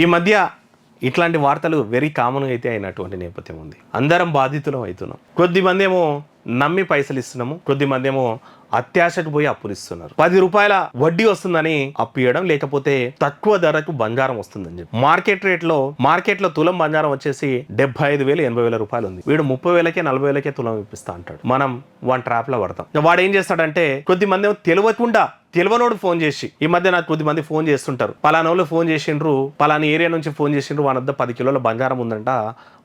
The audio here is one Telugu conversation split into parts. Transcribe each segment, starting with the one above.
ఈ మధ్య ఇట్లాంటి వార్తలు వెరీ కామన్ అయితే అయినటువంటి నేపథ్యం ఉంది. అందరం బాధితులం అవుతున్నాం కొద్దిమంది ఏమో నమ్మి పైసలు ఇస్తున్నాము కొద్దిమంది ఏమో అత్యాశకు పోయి అప్పులు ఇస్తున్నారు. పది రూపాయల వడ్డీ వస్తుందని అప్పు ఇవ్వడం లేకపోతే తక్కువ ధరకు బంగారం వస్తుందని చెప్పి. మార్కెట్ రేట్లో మార్కెట్లో తులం బంగారం వచ్చేసి డెబ్బై ఐదు వేలు ఎనభై వేల రూపాయలు ఉంది. వీడు ముప్పై వేలకే నలభై వేలకే తులం ఇప్పిస్తా అంటాడు. మనం వన్ ట్రాప్లో పడతాం. వాడు ఏం చేస్తాడంటే కొద్దిమంది ఏమో తెలియకుండా తెలివనోడు ఫోన్ చేసి ఈ మధ్య నాకు కొద్ది మంది ఫోన్ చేస్తుంటారు. పలానోళ్ళు ఫోన్ చేసిండ్రు పలానా ఏరియా నుంచి ఫోన్ చేసిండ్రు వాళ్ళ వద్ద పది కిలోల బంగారం ఉందంట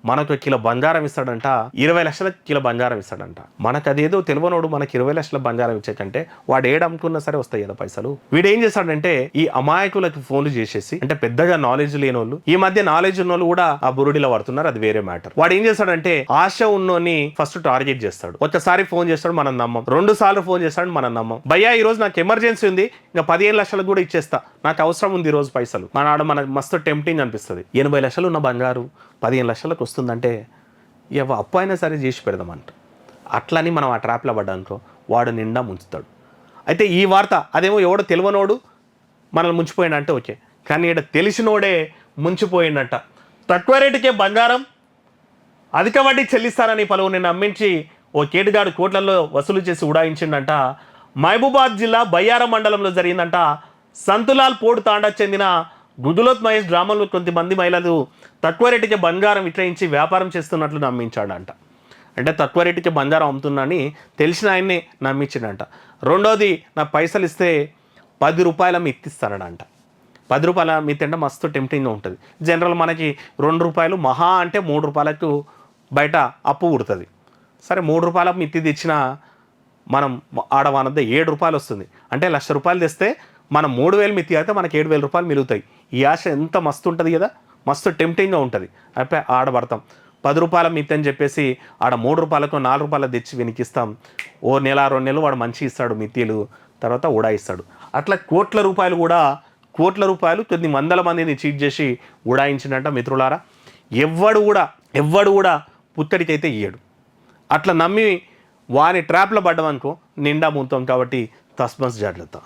మనకు కిలో బంగారం ఇస్తాడంట ఇరవై లక్షల కిలో బంగారం ఇస్తాడంట. మనకు అదేదో తెలివనోడు మనకి ఇరవై లక్షల బంగారం ఇచ్చేకంటే వాడు ఏడమ్ముకున్నా సరే వస్తాయి కదా పైసలు. వీడు ఏం చేస్తాడంటే ఈ అమాయకులకు ఫోన్లు చేసేసి అంటే పెద్దగా నాలెడ్జ్ లేని వాళ్ళు ఈ మధ్య నాలెడ్జ్ ఉన్న వాళ్ళు కూడా ఆ బురుడిలో పడుతున్నారు అది వేరే మ్యాటర్ వాడు ఏం చేస్తాడంటే ఆశ ఉన్నోని ఫస్ట్ టార్గెట్ చేస్తాడు. ఒక్కసారి ఫోన్ చేస్తాడు మనం నమ్మం. రెండు సార్లు ఫోన్ చేస్తాడు మనం నమ్మం. భయ్యా ఈ రోజు నాకు ఎమర్జెన్సీ ఉంది ఇంకా పదిహేను లక్షలకు కూడా ఇచ్చేస్తా. నాకు అవసరం ఉంది రోజు పైసలు. మన ఆడ మనకు మస్తు టెంప్టింగ్ అనిపిస్తుంది. ఎనభై లక్షలు ఉన్న బంగారు పదిహేను లక్షలకు వస్తుందంటే ఎవ అప్పు అయినా సరే చేసి పెడదామంట. అట్లని మనం ఆ ట్రాప్లో పడ్డానుకో వాడు నిండా ముంచుతాడు. అయితే ఈ వార్త అదేమో ఎవడో తెలియనోడు మనల్ని ముంచిపోయాడంటే ఓకే. కానీ ఇక్కడ తెలిసినోడే ముంచిపోయిండట. తక్కువ రేటుకే బంగారం అధిక వడ్డీ చెల్లిస్తానని పలువురిని నమ్మించి ఓ కేటుగాడు కోట్లలో వసూలు చేసి ఉడాయించిండంట. మహబూబాద్ జిల్లా బయ్యారం మండలంలో జరిగిందంట. సంతులాల్ పోడు తాండా చెందిన గుదులోత్ మహేష్ గ్రామంలో కొంతమంది మహిళలు తక్కువ రేటుకి బంగారం విక్రయించి వ్యాపారం చేస్తున్నట్లు నమ్మించాడంట. అంటే తక్కువ రేటుకి బంగారం అమ్ముతున్నాని తెలిసిన ఆయన్ని నమ్మించిండంట. రెండోది నా పైసలు ఇస్తే పది రూపాయల మిత్తిస్తానడంట పది రూపాయల మిత్తి అంటే మస్తు టెంప్టింగ్గా ఉంటుంది. జనరల్ మనకి రెండు రూపాయలు మహా అంటే మూడు రూపాయలకు బయట అప్పు పుడుతుంది. సరే మూడు రూపాయల మిత్తి తెచ్చినా మనం ఆడ ఏడు రూపాయలు వస్తుంది. అంటే లక్ష రూపాయలు తెస్తే మనం మూడు వేలు మిత్తి అయితే మనకి ఏడు వేల రూపాయలు మిగులుతాయి. ఈ ఆశ ఎంత మస్తు ఉంటుంది కదా? మస్తు టెంప్టింగ్గా ఉంటుంది. అయితే ఆడబడతాం పది రూపాయల మిత్తి అని చెప్పేసి ఆడ మూడు రూపాయలకు నాలుగు రూపాయలు తెచ్చి వెనికిస్తాం ఓ నెల రెండు నెలలు వాడు మంచి ఇస్తాడు మిత్తిలు. తర్వాత ఉడాయిస్తాడు అట్లా కోట్ల రూపాయలు కూడా కోట్ల రూపాయలు కొద్ది వందల మందిని చీట్ చేసి ఉడాయించిందంట మిత్రులారా. ఎవ్వడు కూడా ఎవ్వడు కూడా పుత్తడికైతే ఇయ్యడు. అట్లా నమ్మి వాని ట్రాప్లో పడ్డామనుకో నిండా ముంతాం కాబట్టి తస్మస్ జాగ్రత్త.